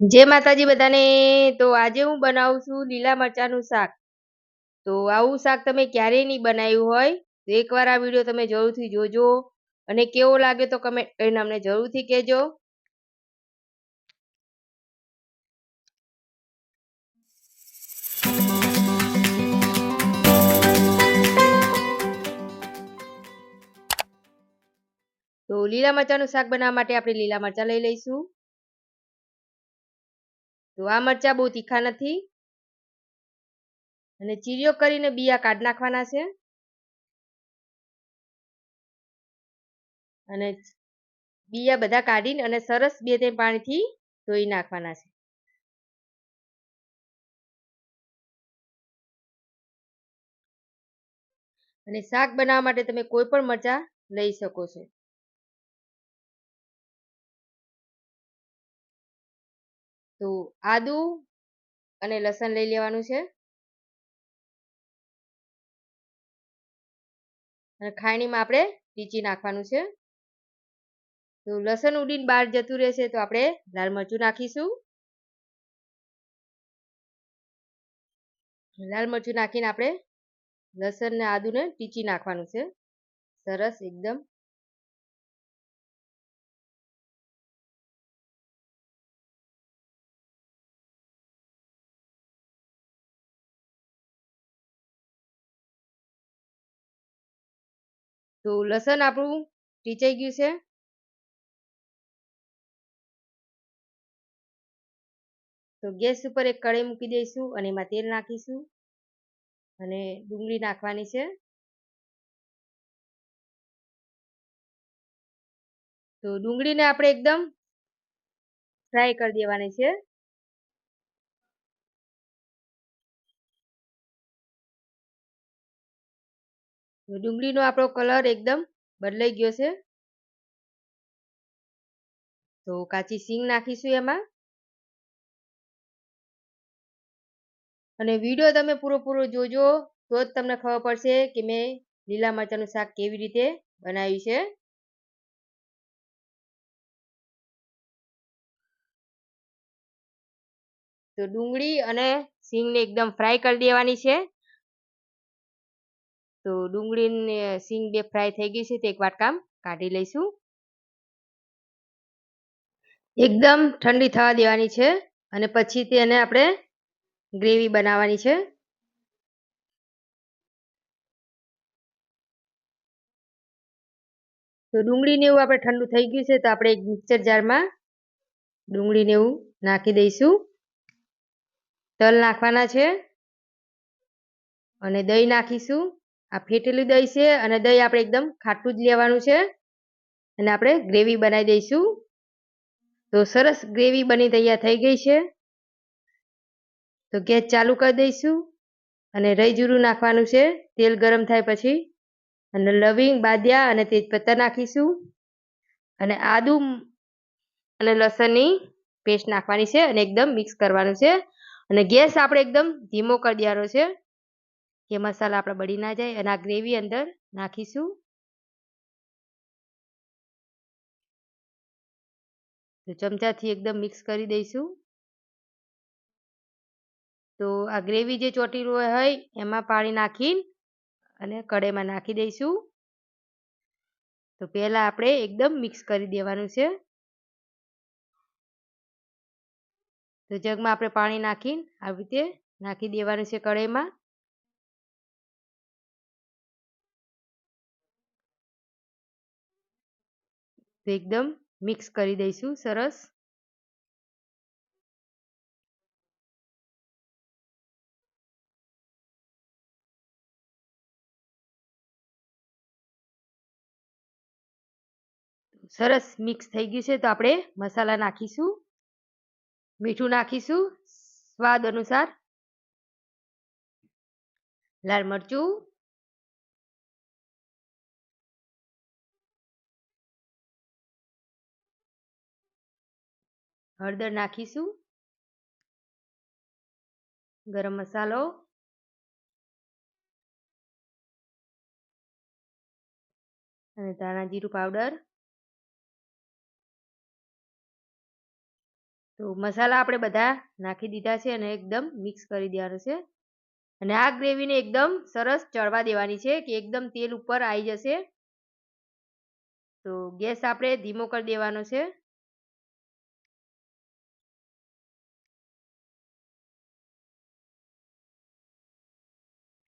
જય માતાજી બધાને, તો આજે હું બનાવું છું લીલા મરચાંનું શાક. તો આવું શાક તમે ક્યારેય નહીં બનાવ્યું હોય. તો એકવાર આ વીડિયો તમે જરૂરથી જોજો અને કેવો લાગે તો કમેન્ટ કરીને અમને જરૂરથી કહેજો. તો લીલા મરચાંનું શાક બનાવવા માટે આપણે લીલા મરચાં લઈ લઈશું. તો આ મરચાં બહુ તીખા નથી. અને ચીરીઓ કરીને બિયા કાઢી નાખવાના છે. અને બિયા બધા કાઢીને અને સરસ બે ત્રણ પાણીથી ધોઈ નાખવાના છે. અને શાક બનાવવા માટે તમે કોઈ પણ મરચાં લઈ શકો છો. તો આદુ અને લસણ લઈ લેવાનું છે. અને ખાયણીમાં આપણે ટીચી નાખવાનું છે. તો લસણ ઉડીને બહાર જતું રહેશે તો આપણે લાલ મરચું નાખીશું. લાલ મરચું નાખીને આપણે લસણ ને આદુને ટીચી નાખવાનું છે. સરસ, એકદમ. તો લસણ આપણું ટીચાઈ ગયું છે. તો ગેસ ઉપર એક કઢાઈ મૂકી દઈશું અને એમાં તેલ નાખીશું. અને ડુંગળી નાખવાની છે. તો ડુંગળીને આપણે એકદમ ફ્રાય કરી દેવાની છે. ડુંગળીનો આપણો કલર એકદમ બદલાઈ ગયો છે. તો કાચી સિંગ નાખીશું એમાં. અને વીડિયો તમે પૂરો જોજો, તો જ તમને ખબર પડશે કે મેં લીલા મરચાંનું શાક કેવી રીતે બનાવ્યું છે. તો ડુંગળી અને સિંગને એકદમ ફ્રાય કરી દેવાની છે. તો ડુંગળી સિંગ બે ફ્રાય થઈ ગઈ છે, તે એક વાટકામ કાઢી લઈશું. એકદમ ઠંડી થવા દેવાની છે અને પછી તેને આપણે ગ્રેવી બનાવવાની છે. તો ડુંગળીને એવું આપણે ઠંડુ થઈ ગયું છે, તો આપણે એક મિક્સર જારમાં ડુંગળીને એવું નાખી દઈશું. તલ નાખવાના છે અને દહીં નાખીશું. આ ફેટેલું દહીં છે અને દહીં આપણે એકદમ ખાટું જ લેવાનું છે. અને આપણે ગ્રેવી બનાવી દઈશું. તો સરસ ગ્રેવી બની તૈયાર થઈ ગઈ છે. તો ગેસ ચાલુ કરી દઈશું. અને રહી જીરું નાખવાનું છે. તેલ ગરમ થાય પછી. અને લવિંગ, બાદિયા અને તેજપત્તા નાખીશું. અને આદુ અને લસણની પેસ્ટ નાખવાની છે અને એકદમ મિક્સ કરવાનું છે. અને ગેસ આપણે એકદમ ધીમો કરી દેવાનો છે. કે મસાલા આપણે બળી ના જાય અને આ ગ્રેવી અંદર નાખીશું. તો ચમચાથી એકદમ મિક્સ કરી દઈશું. તો આ ગ્રેવી જે ચોટી હોય એમાં પાણી નાખી અને કઢાઈમાં નાખી દઈશું. તો પહેલાં આપણે એકદમ મિક્સ કરી દેવાનું છે. તો જગમાં આપણે પાણી નાખીને આવી રીતે નાખી દેવાનું છે કઢાઈમાં. તો એકદમ મિક્સ કરી દઈશું, સરસ. સરસ મિક્સ થઈ ગયું છે, તો આપણે મસાલા નાખીશું. મીઠું નાખીશું, સ્વાદ અનુસાર. લાલ મરચું હળદર નાખીશું. ગરમ મસાલો. અને ધાણા જીરું પાવડર. તો મસાલા આપણે બધા નાખી દીધા છે અને એકદમ મિક્સ કરી દેવાનું છે. અને આ ગ્રેવીને એકદમ સરસ ચડવા દેવાની છે કે એકદમ તેલ ઉપર આવી જશે. તો ગેસ આપણે ધીમો કરી દેવાનો છે.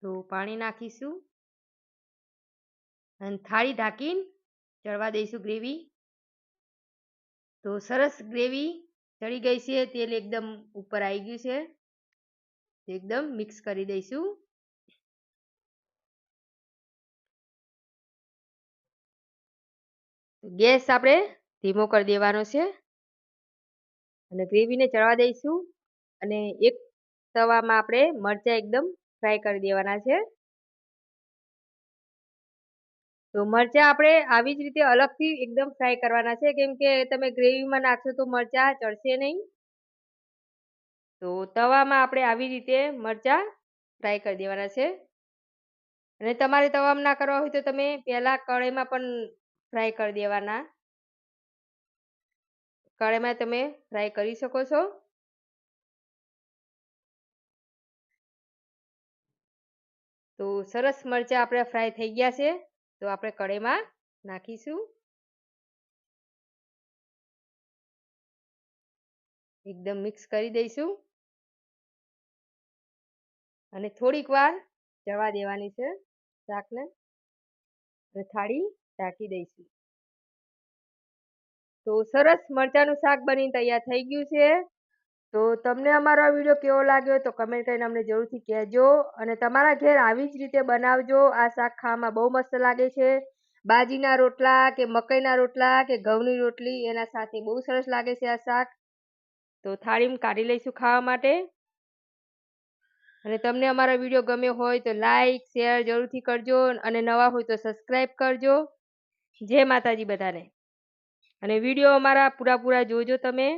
તો પાણી નાખીશું. અને થાળી ઢાંકીને ચડવા દઈશું ગ્રેવી. તો સરસ ગ્રેવી ચડી ગઈ છે, તેલ એકદમ ઉપર આવી ગયું છે. એકદમ મિક્સ કરી દઈશું. ગેસ આપણે ધીમો કરી દેવાનો છે. અને ગ્રેવીને ચડવા દઈશું. અને એક તવામાં આપણે મરચાં એકદમ ફ્રાય કરી દેવાના છે. તો મરચાં આપણે આવી જ રીતે અલગથી એકદમ ફ્રાય કરવાના છે. કેમ કે તમે ગ્રેવીમાં નાખશો તો મરચાં ચડશે નહીં. તો તવામાં આપણે આવી રીતે મરચાં ફ્રાય કરી દેવાના છે. અને તમારે તવામાં ના કરવા હોય તો તમે પહેલાં કઢાઈમાં પણ ફ્રાય કરી દેવાના. કઢાઈમાં તમે ફ્રાય કરી શકો છો. તો સરસ મરચાં આપણે ફ્રાય થઈ ગયા છે. તો આપણે કઢાઈમાં નાખીશું. એકદમ મિક્સ કરી દઈશું. અને થોડીક વાર જવા દેવાની છે શાકને. અને થાળી ઢાંકી દઈશું. તો સરસ મરચાંનું શાક બની તૈયાર થઈ ગયું છે. તો તમને અમારો આ વીડિયો કેવો લાગ્યો તો કમેન્ટ કરીને અમને જરૂરથી કહેજો અને તમારા ઘેર આવી જ રીતે બનાવજો. આ શાક ખાવામાં બહુ મસ્ત લાગે છે. બાજીના રોટલા કે મકઈના રોટલા કે ઘઉંની રોટલી, એના સાથે બહુ સરસ લાગે છે આ શાક. તો થાળીમાં કાઢી લઈશું ખાવા માટે. અને તમને અમારો વીડિયો ગમ્યો હોય તો લાઈક શેર જરૂરથી કરજો અને નવા હોય તો સબસ્ક્રાઈબ કરજો. જય માતાજી બધાને. અને વીડિયો અમારા પૂરા પૂરા જોજો તમે.